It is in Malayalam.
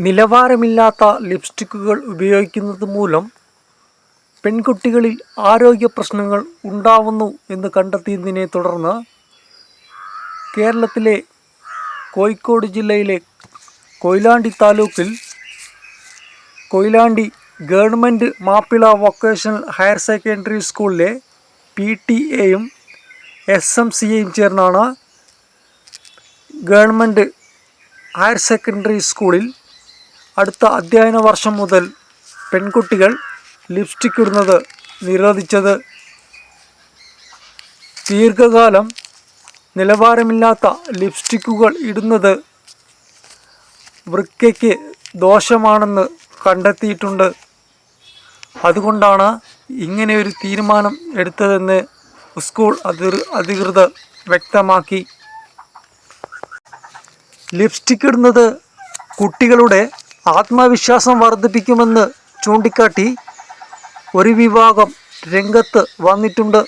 നിലവാരമില്ലാത്ത ലിപ്സ്റ്റിക്കുകൾ ഉപയോഗിക്കുന്നത് മൂലം പെൺകുട്ടികളിൽ ആരോഗ്യ പ്രശ്നങ്ങൾ ഉണ്ടാവുന്നു എന്ന് കണ്ടെത്തിയതിനെ തുടർന്ന് കേരളത്തിലെ കോഴിക്കോട് ജില്ലയിലെ കൊയിലാണ്ടി താലൂക്കിൽ Koyilandy government Mappila vocational higher secondary സ്കൂളിലെ പി ടി എയും എസ് എം സിയും ചേർന്നാണ് ഗവൺമെന്റ് ഹയർ സെക്കൻഡറി സ്കൂളിൽ അടുത്ത അധ്യയന വർഷം മുതൽ പെൺകുട്ടികൾ ലിപ്സ്റ്റിക് ഇടുന്നത് നിരോധിച്ചത്. ദീർഘകാലം നിലവാരമില്ലാത്ത ലിപ്സ്റ്റിക്കുകൾ ഇടുന്നത് വൃക്കയ്ക്ക് ദോഷമാണെന്ന് കണ്ടെത്തിയിട്ടുണ്ട്. അതുകൊണ്ടാണ് ഇങ്ങനെ ഒരു തീരുമാനം എടുത്തതെന്ന് സ്കൂൾ അധികൃതർ വ്യക്തമാക്കി. ലിപ്സ്റ്റിക് ഇടുന്നത് കുട്ടികളുടെ ആത്മവിശ്വാസം വർദ്ധിപ്പിക്കുമെന്ന് ചൂണ്ടിക്കാട്ടി ഒരു വിഭാഗം രംഗത്ത് വന്നിട്ടുണ്ട്.